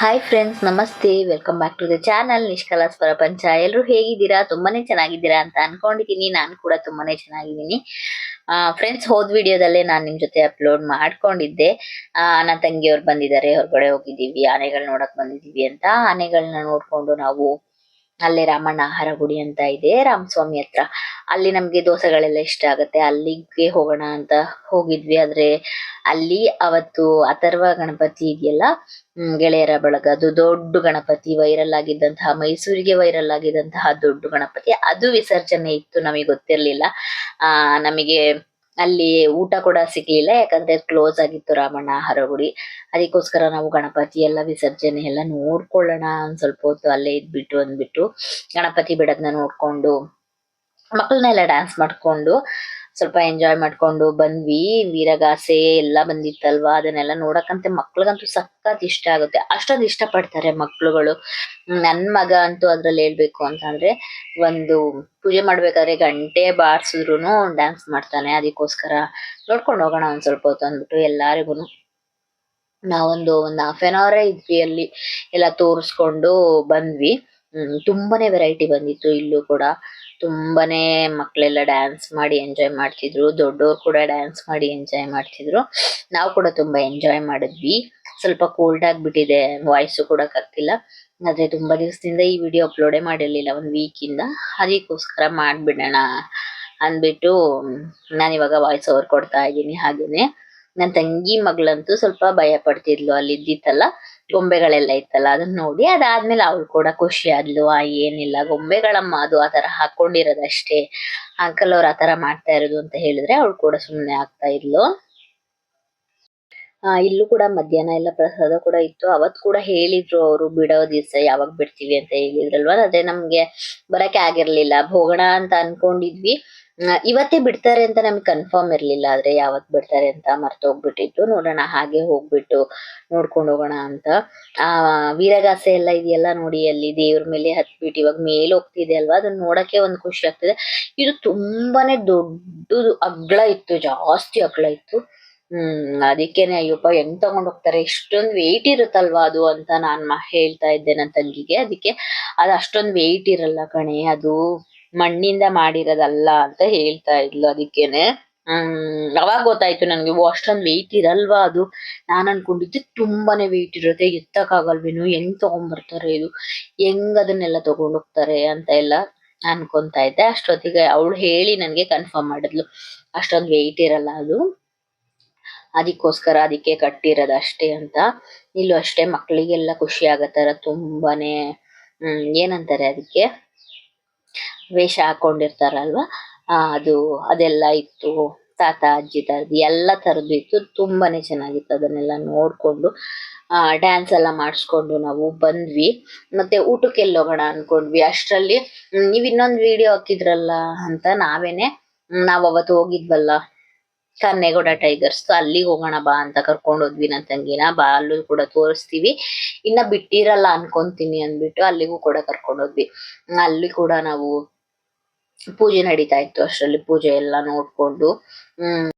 Hi friends ನಮಸ್ತೆ. Welcome back to the channel ನಿಷ್ಕಲಾಸ್ ಪ್ರಪಂಚ ಎಲ್ಲರೂ ಹೇಗಿದ್ದೀರಾ? ತುಂಬಾನೇ ಚೆನ್ನಾಗಿದ್ದೀರಾ ಅಂತ ಅನ್ಕೊಂಡಿದ್ದೀನಿ. ನಾನು ಕೂಡ ತುಂಬಾನೇ ಚೆನ್ನಾಗಿದ್ದೀನಿ. ಫ್ರೆಂಡ್ಸ್ ಹೋದ್ ವಿಡಿಯೋದಲ್ಲೇ ನಾನು ನಿಮ್ಮ ಜೊತೆ ಅಪ್ಲೋಡ್ ಮಾಡ್ಕೊಂಡಿದ್ದೆ. ನನ್ನ ತಂಗಿಯವ್ರು ಬಂದಿದ್ದಾರೆ. ಹೊರಗಡೆ ಹೋಗಿದ್ದೀವಿ. ಆನೆಗಳು ನೋಡಕ್ ಬಂದಿದ್ದೀವಿ ಅಂತ. ಆನೆಗಳನ್ನ ನೋಡ್ಕೊಂಡು ನಾವು ಅಲ್ಲೇ ರಾಮಣ್ಣ ಆಹಾರ ಗುಡಿ ಅಂತ ಇದೆ, ರಾಮಸ್ವಾಮಿ ಹತ್ರ. ಅಲ್ಲಿ ನಮ್ಗೆ ದೋಸೆಗಳೆಲ್ಲ ಇಷ್ಟ ಆಗುತ್ತೆ. ಅಲ್ಲಿಗೆ ಹೋಗೋಣ ಅಂತ ಹೋಗಿದ್ವಿ. ಆದ್ರೆ ಅಲ್ಲಿ ಅವತ್ತು ಅಥರ್ವ ಗಣಪತಿ ಇದೆಯಲ್ಲ ಗೆಳೆಯರ ಬಳಗ, ಅದು ದೊಡ್ಡ ಗಣಪತಿ ವೈರಲ್ ಆಗಿದ್ದಂತಹ, ಮೈಸೂರಿಗೆ ವೈರಲ್ ಆಗಿದ್ದಂತಹ ದೊಡ್ಡ ಗಣಪತಿ. ಅದು ವಿಸರ್ಜನೆ ಇತ್ತು ನಮಗೆ ಗೊತ್ತಿರ್ಲಿಲ್ಲ. ಆ, ನಮಗೆ ಅಲ್ಲಿ ಊಟ ಕೂಡ ಸಿಗ್ಲಿಲ್ಲ, ಯಾಕಂದ್ರೆ ಕ್ಲೋಸ್ ಆಗಿತ್ತು ರಾಮಣ್ಣ ಆಹಾರ ಗುಡಿ ಅದಕ್ಕೋಸ್ಕರ ನಾವು ಗಣಪತಿ ಎಲ್ಲ ವಿಸರ್ಜನೆ ಎಲ್ಲ ನೋಡ್ಕೊಳ್ಳೋಣ ಒಂದ್ ಸ್ವಲ್ಪ ಹೊತ್ತು ಅಲ್ಲೇ ಇದ್ಬಿಟ್ಟು ಅಂದ್ಬಿಟ್ಟು ಗಣಪತಿ ಬಿಡೋದನ್ನ ನೋಡ್ಕೊಂಡು ಮಕ್ಕಳನ್ನೆಲ್ಲ ಡ್ಯಾನ್ಸ್ ಮಾಡ್ಕೊಂಡು ಸ್ವಲ್ಪ ಎಂಜಾಯ್ ಮಾಡ್ಕೊಂಡು ಬಂದ್ವಿ. ವೀರಗಾಸೆ ಎಲ್ಲ ಬಂದಿತ್ತಲ್ವಾ? ಅದನ್ನೆಲ್ಲ ನೋಡಕ್ಕಂತೆ ಮಕ್ಳಿಗಂತೂ ಸಖತ್ ಇಷ್ಟ ಆಗುತ್ತೆ. ಅಷ್ಟೊಂದು ಇಷ್ಟ ಪಡ್ತಾರೆ ಮಕ್ಳುಗಳು. ನನ್ ಮಗ ಅಂತೂ ಅದ್ರಲ್ಲಿ ಹೇಳ್ಬೇಕು ಅಂತಂದ್ರೆ ಒಂದು ಪೂಜೆ ಮಾಡ್ಬೇಕಾದ್ರೆ ಗಂಟೆ ಬಾರ್ಸಿದ್ರು ಡ್ಯಾನ್ಸ್ ಮಾಡ್ತಾನೆ. ಅದಕ್ಕೋಸ್ಕರ ನೋಡ್ಕೊಂಡು ಹೋಗೋಣ ಒಂದ್ ಸ್ವಲ್ಪ ಹೊತ್ತು ಅಂದ್ಬಿಟ್ಟು ಎಲ್ಲಾರಿಗೂ ನಾವೊಂದು ಒಂದು ಹಾಫ್ ಅನ್ ಅವರ್ ಇದ್ವಿ ಅಲ್ಲಿ. ಎಲ್ಲ ತೋರಿಸ್ಕೊಂಡು ಬಂದ್ವಿ. ತುಂಬಾನೇ ವೆರೈಟಿ ಬಂದಿತ್ತು ಇಲ್ಲೂ ಕೂಡ. ತುಂಬಾನೇ ಮಕ್ಕಳೆಲ್ಲ ಡ್ಯಾನ್ಸ್ ಮಾಡಿ ಎಂಜಾಯ್ ಮಾಡ್ತಿದ್ರು. ದೊಡ್ಡೋರು ಕೂಡ ಡ್ಯಾನ್ಸ್ ಮಾಡಿ ಎಂಜಾಯ್ ಮಾಡ್ತಿದ್ರು. ನಾವು ಕೂಡ ತುಂಬಾ ಎಂಜಾಯ್ ಮಾಡಿದ್ವಿ. ಸ್ವಲ್ಪ ಕೋಲ್ಡ್ ಆಗಿಬಿಟ್ಟಿದೆ ವಾಯ್ಸ್ ಕೂಡ ಕತ್ತಿಲ್ಲ ಆದ್ರೆ ತುಂಬಾ ದಿವಸದಿಂದ ಈ ವಿಡಿಯೋ ಅಪ್ಲೋಡೇ ಮಾಡಿರ್ಲಿಲ್ಲ, ಒಂದ್ ವೀಕ್ ಇಂದ. ಅದಕ್ಕೋಸ್ಕರ ಮಾಡ್ಬಿಡೋಣ ಅಂದ್ಬಿಟ್ಟು, ನಾನು ಇವಾಗ ವಾಯ್ಸ್ ಓವರ್ ಕೊಡ್ತಾ ಇದ್ದೀನಿ ಹಾಗೇನೆ. ನನ್ನ ತಂಗಿ ಮಗಳಂತೂ ಸ್ವಲ್ಪ ಭಯ ಪಡ್ತಿದ್ಲು ಅಲ್ಲಿ ಇದ್ದಿತ್ತಲ್ಲ ಗೊಂಬೆಗಳೆಲ್ಲ ಇತ್ತಲ್ಲ ಅದನ್ನ ನೋಡಿ ಅದಾದ್ಮೇಲೆ ಅವ್ಳು ಕೂಡ ಖುಷಿ ಆದ್ಲು ಆ ಏನಿಲ್ಲ ಗೊಂಬೆಗಳಮ್ಮ ಅದು ಆತರ ಹಾಕೊಂಡಿರೋದಷ್ಟೇ ಅಂಕಲ್ ಅವ್ರು ಆತರ ಮಾಡ್ತಾ ಇರೋದು ಅಂತ ಹೇಳಿದ್ರೆ ಅವ್ಳು ಕೂಡ ಸುಮ್ನೆ ಆಗ್ತಾ ಇದ್ಲು. ಆ ಇಲ್ಲೂ ಕೂಡ ಮಧ್ಯಾಹ್ನ ಎಲ್ಲ ಪ್ರಸಾದ ಕೂಡ ಇತ್ತು. ಅವತ್ ಕೂಡ ಹೇಳಿದ್ರು ಅವರು ಬಿಡೋ ದಿವಸ ಯಾವಾಗ ಬಿಡ್ತೀವಿ? ಅಂತ ಹೇಳಿದ್ರಲ್ವಾ ಅದೇ ನಮ್ಗೆ ಬರಕ್ಕೆ ಆಗಿರ್ಲಿಲ್ಲ. ಹೋಗೋಣ ಅಂತ ಅನ್ಕೊಂಡಿದ್ವಿ. ಆ, ಇವತ್ತೇ ಬಿಡ್ತಾರೆ ಅಂತ ನಮ್ಗೆ ಕನ್ಫರ್ಮ್ ಇರ್ಲಿಲ್ಲ. ಆದ್ರೆ ಯಾವತ್ ಬಿಡ್ತಾರೆ ಅಂತ ಮರ್ತೋಗ್ಬಿಟ್ಟಿತ್ತು ನೋಡೋಣ ಹಾಗೆ ಹೋಗ್ಬಿಟ್ಟು ನೋಡ್ಕೊಂಡು ಹೋಗೋಣ ಅಂತ. ಆ, ವೀರಗಾಸೆ ಎಲ್ಲ ಇದೆಯಲ್ಲ ನೋಡಿ, ಅಲ್ಲಿ ದೇವ್ರ ಮೇಲೆ ಹತ್ಬಿಟ್ಟು ಇವಾಗ ಮೇಲೆ ಹೋಗ್ತಿದೆ ಅಲ್ವಾ? ಅದನ್ನ ನೋಡಕ್ಕೆ ಒಂದ್ ಖುಷಿ ಆಗ್ತಿದೆ. ಇದು ತುಂಬಾನೇ ದೊಡ್ಡದು ಅಗ್ಳ ಇತ್ತು, ಜಾಸ್ತಿ ಅಗ್ಳ ಇತ್ತು. ಹ್ಮ್, ಅದಕ್ಕೇನೆ ಅಯ್ಯಪ್ಪ, ಹೆಂಗ್ ತಗೊಂಡ್ ಹೋಗ್ತಾರೆ? ಇಷ್ಟೊಂದ್ ವೆಯ್ಟ್ ಇರುತ್ತಲ್ವಾ ಅದು ಅಂತ ನಾನ್ ಹೇಳ್ತಾ ಇದ್ದೆ ನನ್ನ ತಂಗಿಗೆ ಅದಕ್ಕೆ ಅದು ಅಷ್ಟೊಂದ್ ವೆಯ್ಟ್ ಇರಲ್ಲ ಕಣೆ, ಅದು ಮಣ್ಣಿಂದ ಮಾಡಿರೋದಲ್ಲ ಅಂತ ಹೇಳ್ತಾ ಇದ್ಲು ಅದಕ್ಕೇನೆ. ಹ್ಮ್, ಅವಾಗ ಗೊತ್ತಾಯ್ತು ನನ್ಗೆ ಅಷ್ಟೊಂದ್ ವೆಯ್ಟ್ ಇರಲ್ವಾ ಅದು? ನಾನ್ ಅನ್ಕೊಂಡಿದ್ದೆ ತುಂಬಾನೇ ವೆಯ್ಟ್ ಇರುತ್ತೆ ಎತ್ತಕ್ ಆಗಲ್ವೇನು ಹೆಂಗ್ ತಗೊಂಡ್ಬರ್ತಾರೆ ಇದು? ಹೆಂಗ್ ಅದನ್ನೆಲ್ಲ ಹೋಗ್ತಾರೆ ಅಂತ ಎಲ್ಲ ಅನ್ಕೊಂತಾ ಇದ್ದೆ. ಅಷ್ಟೊತ್ತಿಗೆ ಅವಳು ಹೇಳಿ ನನ್ಗೆ ಕನ್ಫರ್ಮ್ ಮಾಡಿದ್ಲು, ಅಷ್ಟೊಂದ್ ವೆಯ್ಟ್ ಇರಲ್ಲ ಅದು. ಅದಕ್ಕೋಸ್ಕರ ಅದಕ್ಕೆ ಕಟ್ಟಿರೋದು ಅಷ್ಟೇ ಅಂತ. ಇಲ್ಲೂ ಅಷ್ಟೇ ಮಕ್ಕಳಿಗೆಲ್ಲ ಖುಷಿ ಆಗತ್ತಾರ ತರ ತುಂಬಾನೇ, ಹ್ಮ್, ಏನಂತಾರೆ ಅದಕ್ಕೆ? ವೇಷ ಹಾಕೊಂಡಿರ್ತಾರಲ್ವಾ? ಅದು, ಅದೆಲ್ಲ ಇತ್ತು. ತಾತ, ಅಜ್ಜಿ ತರದ್ದು ಎಲ್ಲ ತರದ್ದು ಇತ್ತು. ತುಂಬಾನೇ ಚೆನ್ನಾಗಿತ್ತು ಅದನ್ನೆಲ್ಲ ನೋಡ್ಕೊಂಡು. ಡ್ಯಾನ್ಸ್ ಎಲ್ಲ ಮಾಡಿಸ್ಕೊಂಡು ನಾವು ಬಂದ್ವಿ. ಮತ್ತೆ ಊಟಕ್ಕೆ ಹೋಗೋಣ ಅನ್ಕೊಂಡ್ವಿ. ಅಷ್ಟರಲ್ಲಿ ನೀವು ಇನ್ನೊಂದು ವಿಡಿಯೋ ಹಾಕಿದ್ರಲ್ಲ ಅಂತ ನಾವೇನೆ ನಾವು ನಾವ್ ಅವತ್ತು ಹೋಗಿದ್ವಲ್ಲ. ಕನ್ನೇಗೌಡ ಟೈಗರ್ಸ್. ಅಲ್ಲಿಗೆ ಹೋಗೋಣ ಬಾ ಅಂತ ಕರ್ಕೊಂಡ್ ಹೋದ್ವಿ ನನ್ನ ತಂಗಿನ. ಬಾ, ಅಲ್ಲೂ ಕೂಡ ತೋರಿಸ್ತೀವಿ. ಇನ್ನ ಬಿಟ್ಟಿರಲ್ಲ ಅನ್ಕೊಂತೀನಿ ಅಂದ್ಬಿಟ್ಟು ಅಲ್ಲಿಗೂ ಕೂಡ ಕರ್ಕೊಂಡ್ ಹೋದ್ವಿ. ಅಲ್ಲಿ ಕೂಡ ನಾವು ಪೂಜೆ ನಡೀತಾ ಇತ್ತು ಅಷ್ಟರಲ್ಲಿ. ಪೂಜೆ ಎಲ್ಲ ನೋಡ್ಕೊಂಡು. ಹ್ಮ್.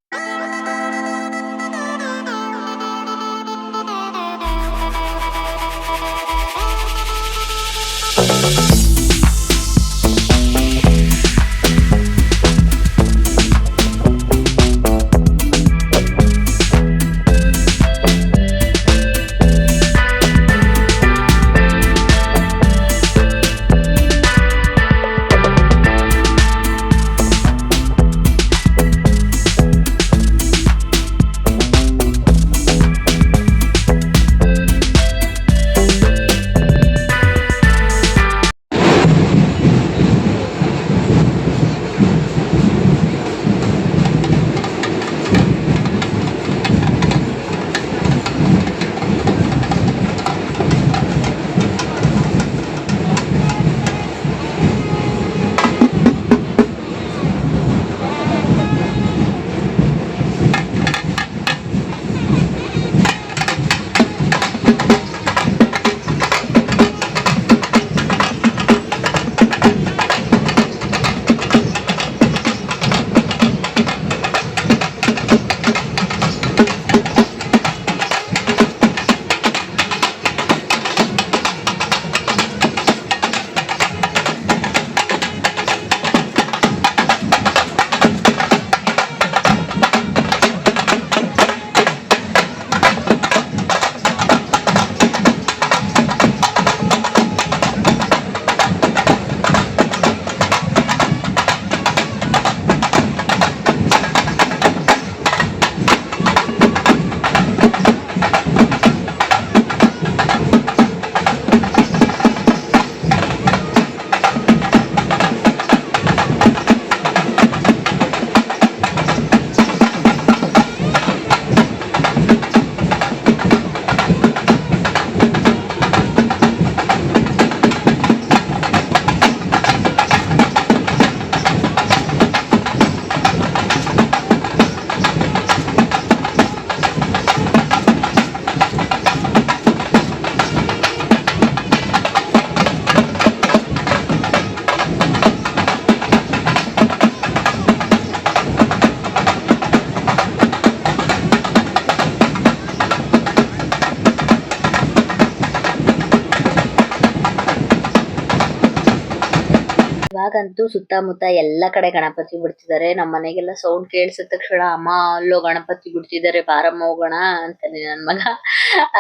ಇವಾಗಂತೂ ಸುತ್ತಮುತ್ತ ಎಲ್ಲ ಕಡೆ ಗಣಪತಿ ಬಿಡ್ತಿದ್ದಾರೆ ನಮ್ಮ ಮನೆಗೆಲ್ಲ ಸೌಂಡ್ ಕೇಳಿಸಿದ ತಕ್ಷಣ, ಅಮ್ಮ, ಅಲ್ಲೋ ಗಣಪತಿ ಬಿಡ್ತಿದ್ದಾರೆ ಬಾರಮ್ಮ ಹೋಗೋಣ ಅಂತಾನೆ ನನ್ ಮಗ.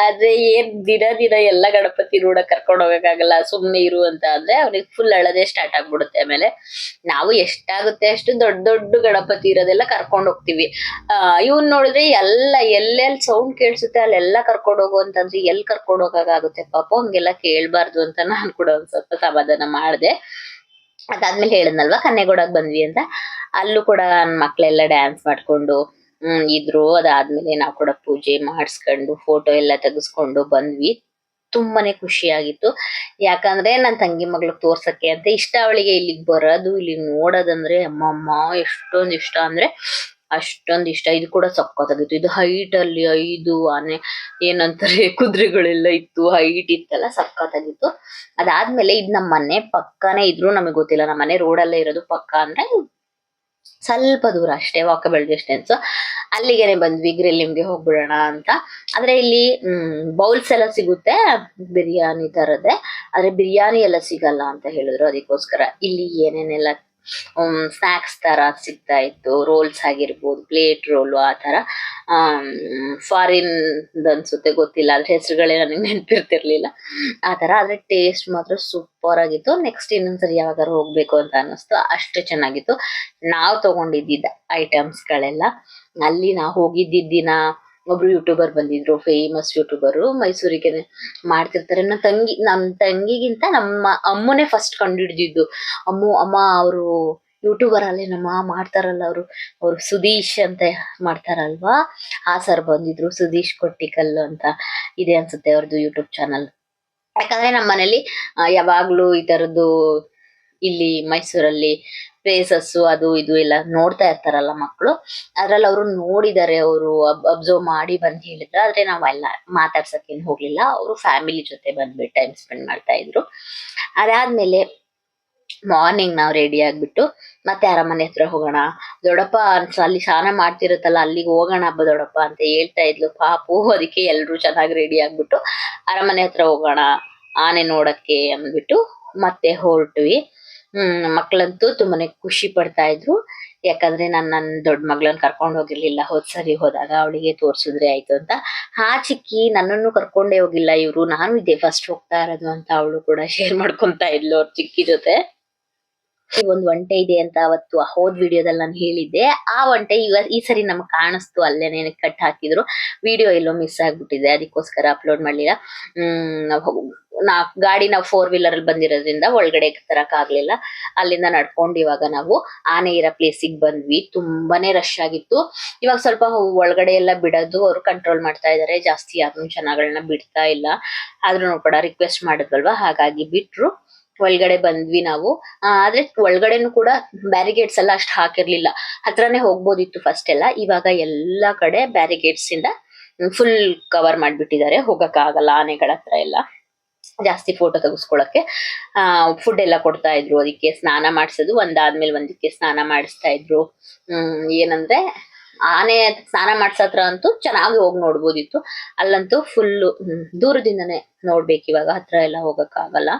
ಆದ್ರೆ ಏನ್ ದಿನ ದಿನ ಎಲ್ಲ ಗಣಪತಿ ನೋಡಕ್ ಕರ್ಕೊಂಡು ಹೋಗಕ್ಕಾಗಲ್ಲ, ಸುಮ್ನೆ ಇರು ಅಂತ ಅಂದ್ರೆ ಅವ್ನಿಗೆ ಫುಲ್ ಅಳದೆ ಸ್ಟಾರ್ಟ್ ಆಗ್ಬಿಡುತ್ತೆ. ಆಮೇಲೆ ನಾವು ಎಷ್ಟಾಗುತ್ತೆ ಅಷ್ಟು ದೊಡ್ಡ ದೊಡ್ಡ ಗಣಪತಿ ಇರೋದೆಲ್ಲ ಕರ್ಕೊಂಡು ಹೋಗ್ತಿವಿ. ಆ, ಇವ್ನ್ ನೋಡಿದ್ರೆ ಎಲ್ಲ ಎಲ್ಲೆಲ್ಲಿ ಸೌಂಡ್ ಕೇಳಿಸುತ್ತೆ ಅಲ್ಲೆಲ್ಲ ಕರ್ಕೊಂಡು ಹೋಗು ಅಂತಂದ್ರೆ ಎಲ್ ಕರ್ಕೊಂಡು ಹೋಗಕ್ಕಾಗುತ್ತೆ ಪಾಪ, ಹಂಗೆಲ್ಲ ಕೇಳ್ಬಾರ್ದು ಅಂತ ನಾನು ಕೂಡ ಒಂದ್ ಸ್ವಲ್ಪ ಸಮಾಧಾನ ಮಾಡ್ದೆ. ಅದಾದ್ಮೇಲೆ ಹೇಳಿದ್ನಲ್ವಾ ಕನ್ನೆಗೋಡಕ್ ಬಂದ್ವಿ ಅಂತ. ಅಲ್ಲೂ ಕೂಡ ನನ್ ಮಕ್ಳೆಲ್ಲ ಡ್ಯಾನ್ಸ್ ಮಾಡ್ಕೊಂಡು, ಹ್ಮ್, ಇದ್ರು. ಅದಾದ್ಮೇಲೆ ನಾವು ಕೂಡ ಪೂಜೆ ಮಾಡಿಸ್ಕೊಂಡು ಫೋಟೋ ಎಲ್ಲ ತೆಗೆಸ್ಕೊಂಡು ಬಂದ್ವಿ. ತುಂಬಾನೇ ಖುಷಿ ಆಗಿತ್ತು ಯಾಕಂದ್ರೆ ನನ್ ತಂಗಿ ಮಗಳು ತೋರ್ಸಕ್ಕೆ ಅಂತ ಇಷ್ಟ ಅವಳಿಗೆ ಇಲ್ಲಿಗ್ ಬರೋದು ಇಲ್ಲಿ ನೋಡೋದಂದ್ರೆ ಅಮ್ಮಮ್ಮ, ಎಷ್ಟೊಂದು ಇಷ್ಟ. ಅಂದ್ರೆ ಅಷ್ಟೊಂದ್ ಇಷ್ಟ. ಇದು ಕೂಡ ಸಕ್ಕತ್ತಾಗಿತ್ತು ಇದು ಹೈಟ್ ಅಲ್ಲಿ ಐದು, ಆನೆ, ಏನಂತಾರೆ, ಕುದುರೆಗಳೆಲ್ಲ ಇತ್ತು ಹೈಟ್ ಇತ್ತಲ್ಲ ಸಕ್ಕತ್ತಾಗಿತ್ತು ಅದಾದ್ಮೇಲೆ ಇದ್ ನಮ್ ಮನೆ ಪಕ್ಕನೇ ಇದ್ರು. ನಮಗೆ ಗೊತ್ತಿಲ್ಲ. ನಮ್ಮ ಮನೆ ರೋಡಲ್ಲೇ ಇರೋದು ಪಕ್ಕ ಅಂದ್ರೆ ಸ್ವಲ್ಪ ದೂರ ಅಷ್ಟೇ ವಾಕಬಲ್ ಡಿಸ್ಟೆನ್ಸ್ ಅಲ್ಲಿಗೆನೆ ಬಂದ್ವಿ. ಗ್ರಿಲ್ಲಿಂಗ್ಗೆ ಹೋಗ್ಬಿಡೋಣ ಅಂತ. ಆದ್ರೆ ಇಲ್ಲಿ, ಹ್ಮ್ ಬೌಲ್ಸ್ ಎಲ್ಲ ಸಿಗುತ್ತೆ. ಬಿರಿಯಾನಿ ತರದೆ. ಆದ್ರೆ ಬಿರಿಯಾನಿ ಎಲ್ಲ ಸಿಗಲ್ಲ ಅಂತ ಹೇಳಿದ್ರು. ಅದಕ್ಕೋಸ್ಕರ ಇಲ್ಲಿ ಏನೇನೆಲ್ಲ ಸ್ನಾಕ್ಸ್ ತರ ಸಿಗ್ತಾ ಇತ್ತು ರೋಲ್ಸ್ ಆಗಿರ್ಬೋದು ಪ್ಲೇಟ್ ರೋಲ್ ಆ ತರ. ಫಾರಿನ್ ಅನ್ಸುತ್ತೆ ಗೊತ್ತಿಲ್ಲ, ಅದ್ರ ಹೆಸರುಗಳೇ ನನಗೆ ನೆನಪಿರ್ತಿರ್ಲಿಲ್ಲ. ಆ ತರ, ಆದ್ರೆ ಟೇಸ್ಟ್ ಮಾತ್ರ ಸೂಪರ್ ಆಗಿತ್ತು. ನೆಕ್ಸ್ಟ್ ಇನ್ನೊಂದ್ಸರಿ ಯಾವಾಗಾರು ಹೋಗ್ಬೇಕು ಅಂತ ಅನ್ನಿಸ್ತು. ಅಷ್ಟು ಚೆನ್ನಾಗಿತ್ತು. ನಾವು ತಗೊಂಡಿದ್ದ ಐಟಮ್ಸ್ ಗಳೆಲ್ಲ. ಅಲ್ಲಿ ನಾವು ಹೋಗಿದ್ದಿದ್ದ ದಿನ ಒಬ್ರು ಯೂಟ್ಯೂಬರ್ ಬಂದಿದ್ರು ಫೇಮಸ್ ಯೂಟ್ಯೂಬರು ಮೈಸೂರಿಗೆ ಮಾಡ್ತಿರ್ತಾರೆ. ನನ್ನ ತಂಗಿ ನಮ್ಮ ತಂಗಿಗಿಂತ ನಮ್ಮ ಅಮ್ಮನೇ ಫಸ್ಟ್ ಕಂಡುಹಿಡಿದಿದ್ದು. ಅಮ್ಮು, ಅಮ್ಮ ಅವರು ಯೂಟ್ಯೂಬರ್ ಅಲ್ಲಿ ನಮ್ಮ ಮಾಡ್ತಾರಲ್ಲ ಅವರು ಅವರು ಸುದೀಶ್ ಅಂತ ಮಾಡ್ತಾರಲ್ವಾ? ಆ ಸರ್ ಬಂದಿದ್ರು, ಸುದೀಶ್ ಕೊಟ್ಟಿಕಲ್ ಅಂತ ಇದೆ ಅನ್ಸುತ್ತೆ ಅವ್ರದ್ದು ಯೂಟ್ಯೂಬ್ ಚಾನಲ್ ಯಾಕಂದ್ರೆ ನಮ್ಮ ಮನೇಲಿ ಯಾವಾಗ್ಲೂ ಈ ತರದ್ದು ಇಲ್ಲಿ ಮೈಸೂರಲ್ಲಿ ಪ್ಲೇಸಸ್ ಅದು ಇದು ಎಲ್ಲ ನೋಡ್ತಾ ಇರ್ತಾರಲ್ಲ ಮಕ್ಕಳು ಅದ್ರಲ್ಲಿ ಅವರು ನೋಡಿದ್ದಾರೆ ಅವರು ಅಬ್ಸರ್ವ್ ಮಾಡಿ ಬಂದು ಹೇಳಿದ್ರು ಆದ್ರೆ ನಾವೆಲ್ಲ ಮಾತಾಡ್ಸಕ್ಕೇನು ಹೋಗ್ಲಿಲ್ಲ. ಅವರು ಫ್ಯಾಮಿಲಿ ಜೊತೆ ಬಂದ್ಬಿಟ್ಟು ಟೈಮ್ ಸ್ಪೆಂಡ್ ಮಾಡ್ತಾ ಇದ್ರು. ಅದಾದ್ಮೇಲೆ ಮಾರ್ನಿಂಗ್ ನಾವು ರೆಡಿ ಆಗ್ಬಿಟ್ಟು ಮತ್ತೆ ಅರಮನೆ ಹತ್ರ ಹೋಗೋಣ. ದೊಡ್ಡಪ್ಪ ಅಲ್ಲಿ ಸ್ನಾನ ಮಾಡ್ತಿರುತ್ತಲ್ಲ, ಅಲ್ಲಿಗೆ ಹೋಗೋಣ ಹಬ್ಬ ದೊಡ್ಡಪ್ಪ ಅಂತ ಹೇಳ್ತಾ ಇದ್ಲು. ಪಾಪು ಅದಕ್ಕೆ ಎಲ್ರು ಚೆನ್ನಾಗಿ ರೆಡಿ ಆಗ್ಬಿಟ್ಟು ಅರಮನೆ ಹತ್ರ ಹೋಗೋಣ, ಆನೆ ನೋಡಕ್ಕೆ ಅಂದ್ಬಿಟ್ಟು ಮತ್ತೆ ಹೊರಟ್ವಿ. ಹ್ಮ್ ಮಕ್ಕಳಂತೂ ತುಂಬಾನೇ ಖುಷಿ ಪಡ್ತಾ ಇದ್ರು. ಯಾಕಂದ್ರೆ ನಾನ್ ನನ್ನ ದೊಡ್ಡ ಮಗಳನ್ನ ಕರ್ಕೊಂಡು ಹೋಗಿರ್ಲಿಲ್ಲ, ಹೋದ್ ಸರಿ ಹೋದಾಗ ಅವಳಿಗೆ ತೋರ್ಸಿದ್ರೆ ಆಯ್ತು ಅಂತ. ಹಾ ಚಿಕ್ಕಿ, ನನ್ನನ್ನು ಕರ್ಕೊಂಡೇ ಹೋಗಿಲ್ಲ ಇವ್ರು. ನಾನು ಇದೆ ಫಸ್ಟ್ ಹೋಗ್ತಾ ಇರೋದು ಅಂತ ಅವಳು ಕೂಡ ಶೇರ್ ಮಾಡ್ಕೊಂತ ಇದ್ಲು ಅವ್ರ ಚಿಕ್ಕಿ ಜೊತೆ. ಒಂದ್ ಒಂಟೆ ಇದೆ ಅಂತ ಅವತ್ತು ಹೋದ್ ವಿಡಿಯೋದಲ್ಲಿ ನಾನು ಹೇಳಿದ್ದೆ. ಆ ಒಂಟೆ ಈಗ ಈ ಸರಿ ನಮ್ಗೆ ಕಾಣಿಸ್ತು ಅಲ್ಲೇನೆ ಕಟ್ ಹಾಕಿದ್ರು. ವಿಡಿಯೋ ಎಲ್ಲೋ ಮಿಸ್ ಆಗ್ಬಿಟ್ಟಿದೆ, ಅದಕ್ಕೋಸ್ಕರ ಅಪ್ಲೋಡ್ ಮಾಡ್ಲಿಲ್ಲ. ನಾ ಗಾಡಿ ನಾವು ಫೋರ್ ವೀಲರ್ ಅಲ್ಲಿ ಬಂದಿರೋದ್ರಿಂದ ಒಳಗಡೆ ತರಕ್ ಆಗ್ಲಿಲ್ಲ. ಅಲ್ಲಿಂದ ನಡ್ಕೊಂಡು ಇವಾಗ ನಾವು ಆನೆ ಇರೋ ಪ್ಲೇಸಿಗೆ ಬಂದ್ವಿ. ತುಂಬಾನೇ ರಶ್ ಆಗಿತ್ತು. ಇವಾಗ ಸ್ವಲ್ಪ ಒಳಗಡೆ ಎಲ್ಲ ಬಿಡೋದು, ಅವರು ಕಂಟ್ರೋಲ್ ಮಾಡ್ತಾ ಇದಾರೆ. ಜಾಸ್ತಿ ಯಾರು ಜನಗಳನ್ನ ಬಿಡ್ತಾ ಇಲ್ಲ. ಆದ್ರೂ ಕೂಡ ರಿಕ್ವೆಸ್ಟ್ ಮಾಡಿದ್ವಲ್ವಾ? ಹಾಗಾಗಿ ಬಿಟ್ರು. ಒಳಗಡೆ ಬಂದ್ವಿ ನಾವು. ಆದ್ರೆ ಒಳಗಡೆನು ಕೂಡ ಬ್ಯಾರಿಗೇಟ್ಸ್ ಎಲ್ಲ ಅಷ್ಟು ಹಾಕಿರ್ಲಿಲ್ಲ. ಹತ್ರನೇ ಹೋಗ್ಬೋದಿತ್ತು ಫಸ್ಟ್ ಎಲ್ಲ. ಇವಾಗ ಎಲ್ಲಾ ಕಡೆ ಬ್ಯಾರಿಗೇಟ್ಸ್ ಇಂದ ಫುಲ್ ಕವರ್ ಮಾಡ್ಬಿಟ್ಟಿದ್ದಾರೆ. ಹೋಗಕ್ ಆಗಲ್ಲ ಆನೆಗಳ ಹತ್ರ ಎಲ್ಲ. ಜಾಸ್ತಿ ಫೋಟೋ ತೆಗೆಸ್ಕೊಳಕ್ಕೆ. ಆ ಫುಡ್ ಎಲ್ಲ ಕೊಡ್ತಾ ಇದ್ರು ಅದಕ್ಕೆ ಸ್ನಾನ ಮಾಡಿಸೋದು. ಒಂದಾದ್ಮೇಲೆ ಒಂದಕ್ಕೆ ಸ್ನಾನ ಮಾಡಿಸ್ತಾ ಇದ್ರು. ಹ್ಮ್, ಏನಂದ್ರೆ ಆನೆ ಸ್ನಾನ ಮಾಡ್ಸತ್ರ ಅಂತೂ ಚೆನ್ನಾಗಿ ಹೋಗಿ ನೋಡ್ಬೋದಿತ್ತು. ಅಲ್ಲಂತೂ ಫುಲ್ಲು ದೂರದಿಂದನೇ ನೋಡ್ಬೇಕು ಇವಾಗ. ಹತ್ರ ಎಲ್ಲ ಹೋಗಕ್ ಆಗಲ್ಲ.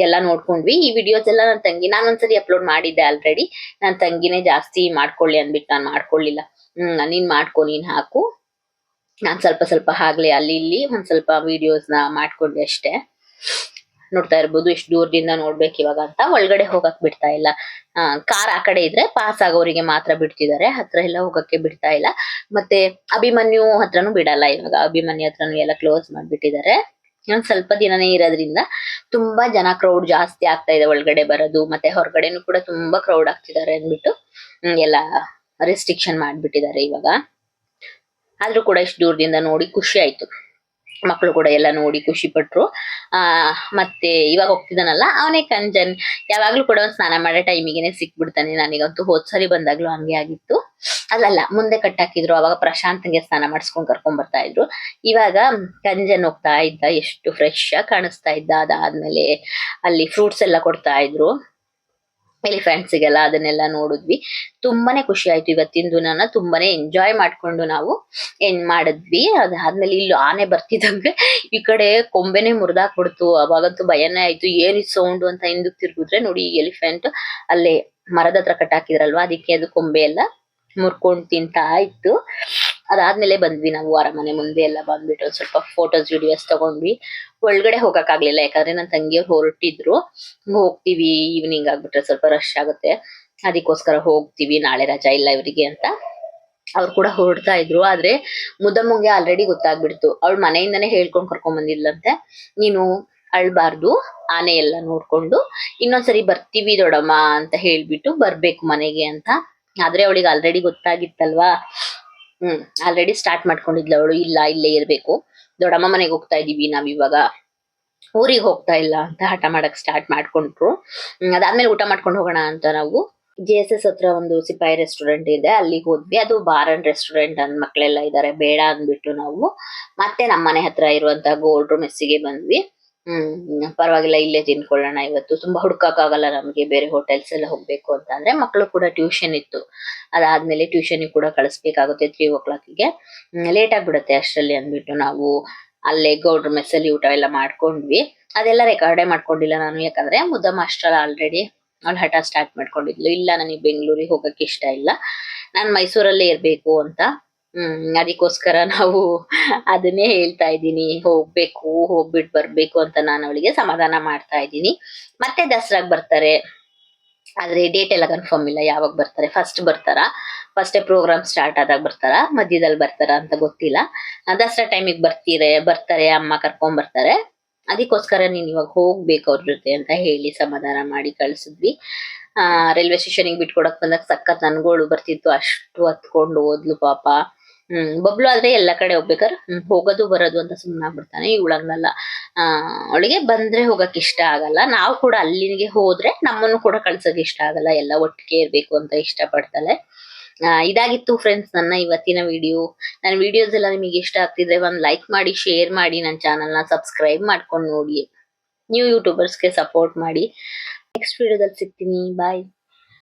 ಎಲ್ಲ ನೋಡ್ಕೊಂಡ್ವಿ. ಈ ವಿಡಿಯೋಸ್ ಎಲ್ಲ ನನ್ನ ತಂಗಿ, ನಾನು ಒಂದ್ಸರಿ ಅಪ್ಲೋಡ್ ಮಾಡಿದ್ದೆ ಆಲ್ರೆಡಿ ನನ್ನ ತಂಗಿನೇ ಜಾಸ್ತಿ ಮಾಡ್ಕೊಳ್ಳಿ ಅಂದ್ಬಿಟ್ಟು ನಾನು ಮಾಡ್ಕೊಳ್ಳಿಲ್ಲ. ಹ್ಮ್, ನೀನ್ ಮಾಡ್ಕೊ, ನೀನ್ ಹಾಕು. ನಾನ್ ಸ್ವಲ್ಪ ಸ್ವಲ್ಪ ಆಗ್ಲೇ ಅಲ್ಲಿ ಇಲ್ಲಿ ಒಂದ್ ಸ್ವಲ್ಪ ವಿಡಿಯೋಸ್ನ ಮಾಡ್ಕೊಂಡೆ ಅಷ್ಟೇ. ನೋಡ್ತಾ ಇರ್ಬೋದು ಇಷ್ಟು ದೂರದಿಂದ ನೋಡ್ಬೇಕು ಇವಾಗ ಅಂತ. ಒಳಗಡೆ ಹೋಗಕ್ ಬಿಡ್ತಾ ಇಲ್ಲ. ಕಾರ್ ಆ ಕಡೆ ಇದ್ರೆ ಪಾಸ್ ಆಗೋರಿಗೆ ಮಾತ್ರ ಬಿಡ್ತಿದ್ದಾರೆ. ಹತ್ರ ಎಲ್ಲ ಹೋಗಕ್ಕೆ ಬಿಡ್ತಾ ಇಲ್ಲ. ಮತ್ತೆ ಅಭಿಮನ್ಯು ಹತ್ರನು ಬಿಡಲ್ಲ ಇವಾಗ. ಅಭಿಮನ್ಯು ಹತ್ರನೂ ಎಲ್ಲ ಕ್ಲೋಸ್ ಮಾಡ್ಬಿಟ್ಟಿದ್ದಾರೆ. ಒಂದ್ ಸ್ವಲ್ಪ ದಿನನೇ ಇರೋದ್ರಿಂದ ತುಂಬಾ ಜನ ಕ್ರೌಡ್ ಜಾಸ್ತಿ ಆಗ್ತಾ ಇದೆ ಒಳಗಡೆ ಬರೋದು, ಮತ್ತೆ ಹೊರಗಡೆನು ಕೂಡ ತುಂಬಾ ಕ್ರೌಡ್ ಆಗ್ತಿದ್ದಾರೆ ಅಂದ್ಬಿಟ್ಟು ಎಲ್ಲ ರೆಸ್ಟ್ರಿಕ್ಷನ್ ಮಾಡ್ಬಿಟ್ಟಿದ್ದಾರೆ ಇವಾಗ. ಆದ್ರೂ ಕೂಡ ಇಷ್ಟು ದೂರದಿಂದ ನೋಡಿ ಖುಷಿ ಆಯ್ತು. ಮಕ್ಕಳು ಕೂಡ ಎಲ್ಲ ನೋಡಿ ಖುಷಿ ಪಟ್ರು. ಆ, ಮತ್ತೆ ಇವಾಗ ಹೋಗ್ತಿದ್ದಾನಲ್ಲ, ಅವನೇ ಕಂಜನ್. ಯಾವಾಗ್ಲೂ ಕೂಡ ಒಂದ್ ಸ್ನಾನ ಮಾಡೋ ಟೈಮಿಗೆನೆ ಸಿಕ್ಬಿಡ್ತಾನೆ. ನನಗಂತೂ ಹೋದ್ ಸರಿ ಬಂದಾಗ್ಲೂ ಹಂಗೆ ಆಗಿತ್ತು. ಅಲ್ಲಲ್ಲ, ಮುಂದೆ ಕಟ್ ಹಾಕಿದ್ರು ಅವಾಗ ಪ್ರಶಾಂತ್ಗೆ ಸ್ನಾನ ಮಾಡಿಸ್ಕೊಂಡ್ ಕರ್ಕೊಂಡ್ ಬರ್ತಾ ಇದ್ರು. ಇವಾಗ ಕಂಜನ್ ಹೋಗ್ತಾ ಇದ್ದ, ಎಷ್ಟು ಫ್ರೆಶ್ ಆಗಿ ಕಾಣಿಸ್ತಾ ಇದ್ದ. ಅದಾದ್ಮೇಲೆ ಅಲ್ಲಿ ಫ್ರೂಟ್ಸ್ ಎಲ್ಲ ಕೊಡ್ತಾ ಇದ್ರು. ಎಲಿಫೆಂಟ್ಸಿಗೆಲ್ಲ ಅದನ್ನೆಲ್ಲ ನೋಡಿದ್ವಿ. ತುಂಬಾನೇ ಖುಷಿ ಆಯ್ತು ಇವತ್ತಿನ ನಾನು ತುಂಬಾನೇ ಎಂಜಾಯ್ ಮಾಡ್ಕೊಂಡು ನಾವು ಏನ್ ಮಾಡಿದ್ವಿ. ಅದಾದ್ಮೇಲೆ ಇಲ್ಲಿ ಆನೆ ಬರ್ತಿದ್ದಂಗೆ ಈ ಕಡೆ ಕೊಂಬೆನೆ ಮುರಿದಾಕ್ಬಿಡ್ತು ಅವಾಗಂತೂ ಭಯನೇ ಆಯ್ತು. ಏನ್ ಸೌಂಡ್ ಅಂತ ಹಿಂದಕ್ ತಿರುಗಿದ್ರೆ ನೋಡಿ ಎಲಿಫೆಂಟ್ ಅಲ್ಲೇ ಮರದ ಹತ್ರ ಕಟ್ಟಾಕಿದ್ರಲ್ವಾ? ಅದಕ್ಕೆ ಅದು ಕೊಂಬೆ ಎಲ್ಲ ಮುರ್ಕೊಂಡ್ ತಿಂತಾ ಇತ್ತು. ಅದಾದ್ಮೇಲೆ ಬಂದ್ವಿ ನಾವು ಅರಮನೆ ಮುಂದೆ ಎಲ್ಲ ಬಂದ್ಬಿಟ್ಟು ಒಂದ್ ಸ್ವಲ್ಪ ಫೋಟೋಸ್ ವಿಡಿಯೋಸ್ ತಗೊಂಡ್ವಿ. ಒಳಗಡೆ ಹೋಗಕ್ ಆಗ್ಲಿಲ್ಲ, ಯಾಕಂದ್ರೆ ನನ್ನ ತಂಗಿಯವ್ರು ಹೊರಟಿದ್ರು. ಹೋಗ್ತೀವಿ ಈವ್ನಿಂಗ್ ಆಗ್ಬಿಟ್ರೆ ಸ್ವಲ್ಪ ರಶ್ ಆಗುತ್ತೆ. ಅದಕ್ಕೋಸ್ಕರ ಹೋಗ್ತೀವಿ, ನಾಳೆ ರಜಾ ಇಲ್ಲ ಇವರಿಗೆ ಅಂತ. ಅವ್ರು ಕೂಡ ಹೊರಡ್ತಾ ಇದ್ರು. ಆದ್ರೆ ಮುದ್ದಮ್ಮಂಗೆ ಆಲ್ರೆಡಿ ಗೊತ್ತಾಗ್ಬಿಡ್ತು. ಅವಳು ಮನೆಯಿಂದನೇ ಹೇಳ್ಕೊಂಡ್ ಕರ್ಕೊಂಡ್ ಬಂದಿದ್ಲಂತೆ. ನೀನು ಅಳ್ಬಾರ್ದು, ಆನೆ ಎಲ್ಲ ನೋಡ್ಕೊಂಡು. ಇನ್ನೊಂದ್ಸರಿ ಬರ್ತೀವಿ ದೊಡಮ್ಮ ಅಂತ ಹೇಳ್ಬಿಟ್ಟು ಬರ್ಬೇಕು ಮನೆಗೆ ಅಂತ. ಆದ್ರೆ ಅವಳಿಗೆ ಆಲ್ರೆಡಿ ಗೊತ್ತಾಗಿತ್ತಲ್ವಾ? ಹ್ಮ್ ಆಲ್ರೆಡಿ ಸ್ಟಾರ್ಟ್ ಮಾಡ್ಕೊಂಡಿದ್ಲು ಅವಳು. ಇಲ್ಲ, ಇಲ್ಲೇ ಇರ್ಬೇಕು. ದೊಡ್ಡಮ್ಮ ಮನೆಗೆ ಹೋಗ್ತಾ ಇದೀವಿ ನಾವ್ ಇವಾಗ. ಊರಿಗೆ ಹೋಗ್ತಾ ಇಲ್ಲ ಅಂತ ಹಠ ಮಾಡಕ್ ಸ್ಟಾರ್ಟ್ ಮಾಡ್ಕೊಂಡ್ರು. ಅದಾದ್ಮೇಲೆ ಊಟ ಮಾಡ್ಕೊಂಡು ಹೋಗೋಣ ಅಂತ ನಾವು. ಜೆ ಎಸ್ ಎಸ್ ಹತ್ರ ಒಂದು ಸಿಪಾಯಿ ರೆಸ್ಟೋರೆಂಟ್ ಇದೆ, ಅಲ್ಲಿಗೆ ಹೋದ್ವಿ. ಅದು ಬಾರ್ ಅಂಡ್ ರೆಸ್ಟೋರೆಂಟ್ ಅಂದ್ ಮಕ್ಳೆಲ್ಲ ಇದಾರೆ, ಬೇಡ ಅಂದ್ಬಿಟ್ಟು ನಾವು. ಮತ್ತೆ ನಮ್ಮ ಮನೆ ಹತ್ರ ಇರುವಂತ ಗೋಲ್ಡ್ ಮೆಸ್ಸಿಗೆ ಬಂದ್ವಿ. ಹ್ಮ್ ಪರವಾಗಿಲ್ಲ, ಇಲ್ಲೇ ತಿನ್ಕೊಳ್ಳೋಣ ಇವತ್ತು. ತುಂಬಾ ಹುಡ್ಕಕ್ ಆಗಲ್ಲ ನಮ್ಗೆ, ಬೇರೆ ಹೋಟೆಲ್ಸ್ ಎಲ್ಲ ಹೋಗ್ಬೇಕು ಅಂತ ಅಂದ್ರೆ ಮಕ್ಕಳು ಕೂಡ ಟ್ಯೂಷನ್ ಇತ್ತು. ಅದಾದ್ಮೇಲೆ ಟ್ಯೂಷನ್ ಕೂಡ ಕಳಿಸ್ಬೇಕಾಗುತ್ತೆ ತ್ರೀ ಓ ಕ್ಲಾಕಿಗೆ ಲೇಟ್ ಆಗ್ಬಿಡುತ್ತೆ ಅಷ್ಟರಲ್ಲಿ ಅಂದ್ಬಿಟ್ಟು ನಾವು ಅಲ್ಲೇ ಗೌಡ್ರ ಮೆಸ್ಸಲ್ಲಿ ಊಟ ಎಲ್ಲ ಮಾಡ್ಕೊಂಡ್ವಿ. ಅದೆಲ್ಲ ರೆಕಾರ್ಡೇ ಮಾಡ್ಕೊಂಡಿಲ್ಲ ನಾನು, ಯಾಕಂದ್ರೆ ಮುದ್ದಮ್ಮ ಅಷ್ಟ್ರಲ್ಲ ಆಲ್ರೆಡಿ ಅವಳು ಹಠ ಸ್ಟಾರ್ಟ್ ಮಾಡ್ಕೊಂಡಿದ್ಲು. ಇಲ್ಲ, ನನಗೆ ಬೆಂಗಳೂರಿಗೆ ಹೋಗಕ್ಕೆ ಇಷ್ಟ ಇಲ್ಲ. ನಾನು ಮೈಸೂರಲ್ಲೇ ಇರಬೇಕು ಅಂತ ಹ್ಮ್ ಅದಕ್ಕೋಸ್ಕರ ನಾವು ಅದನ್ನೇ ಹೇಳ್ತಾ ಇದ್ದೀನಿ. ಹೋಗ್ಬೇಕು ಹೋಗ್ಬಿಟ್ಟು ಬರ್ಬೇಕು ಅಂತ ನಾನು ಅವಳಿಗೆ ಸಮಾಧಾನ ಮಾಡ್ತಾ ಇದ್ದೀನಿ. ಮತ್ತೆ ದಸರಾಗ್ ಬರ್ತಾರೆ. ಆದ್ರೆ ಡೇಟ್ ಎಲ್ಲ ಕನ್ಫರ್ಮ್ ಇಲ್ಲ, ಯಾವಾಗ ಬರ್ತಾರೆ. ಫಸ್ಟ್ ಬರ್ತಾರ? ಫಸ್ಟೇ ಪ್ರೋಗ್ರಾಮ್ ಸ್ಟಾರ್ಟ್ ಆದಾಗ ಬರ್ತಾರ? ಮಧ್ಯದಲ್ಲಿ ಬರ್ತಾರ ಅಂತ ಗೊತ್ತಿಲ್ಲ. ದಸರಾ ಟೈಮಿಗೆ ಬರ್ತೀರೆ, ಬರ್ತಾರೆ, ಅಮ್ಮ ಕರ್ಕೊಂಡ್ ಬರ್ತಾರೆ. ಅದಕ್ಕೋಸ್ಕರ ನೀನ್ ಇವಾಗ ಹೋಗ್ಬೇಕು ಅವ್ರ ಜೊತೆ ಅಂತ ಹೇಳಿ ಸಮಾಧಾನ ಮಾಡಿ ಕಳ್ಸಿದ್ವಿ. ರೈಲ್ವೆ ಸ್ಟೇಷನ್ಗೆ ಬಿಟ್ಕೊಡಕ್ ಬಂದಾಗ ಸಖತ್ ನನ್ಗೋಳು ಬರ್ತಿತ್ತು. ಅಷ್ಟು ಹತ್ಕೊಂಡು ಓದ್ಲು ಪಾಪ. ಹ್ಮ್ ಬಬ್ಲು ಆದ್ರೆ ಎಲ್ಲ ಕಡೆ ಹೋಗ್ಬೇಕಾದ್ರೆ ಹೋಗೋದು ಬರೋದು ಅಂತ ಸುಮ್ಮನಾಗ್ಬಿಡ್ತಾನೆ ಇವಳಂಗಲ್ಲ ಆ ಅವಳಿಗೆ ಬಂದ್ರೆ ಹೋಗಕ್ ಇಷ್ಟ ಆಗಲ್ಲ. ನಾವು ಕೂಡ ಅಲ್ಲಿಗೆ ಹೋದ್ರೆ ನಮ್ಮನ್ನು ಕೂಡ ಕಳ್ಸೋಕೆ ಇಷ್ಟ ಆಗಲ್ಲ. ಎಲ್ಲ ಒಟ್ಟಿಗೆ ಇರ್ಬೇಕು ಅಂತ ಇಷ್ಟ ಪಡ್ತಾಳೆ ಆ, ಇದಾಗಿತ್ತು ಫ್ರೆಂಡ್ಸ್ ನನ್ನ ಇವತ್ತಿನ ವಿಡಿಯೋ ನನ್ನ ವಿಡಿಯೋಸ್ ಎಲ್ಲ ನಿಮಗೆ ಇಷ್ಟ ಆಗ್ತಿದ್ರೆ ಒಂದ್ ಲೈಕ್ ಮಾಡಿ ಶೇರ್ ಮಾಡಿ ನನ್ನ ಚಾನಲ್ನ ಸಬ್ಸ್ಕ್ರೈಬ್ ಮಾಡ್ಕೊಂಡು ನೋಡಿ. ನ್ಯೂ ಯೂಟ್ಯೂಬರ್ಸ್ಗೆ ಸಪೋರ್ಟ್ ಮಾಡಿ. ನೆಕ್ಸ್ಟ್ ವಿಡಿಯೋದಲ್ಲಿ ಸಿಗ್ತೀನಿ. ಬಾಯ್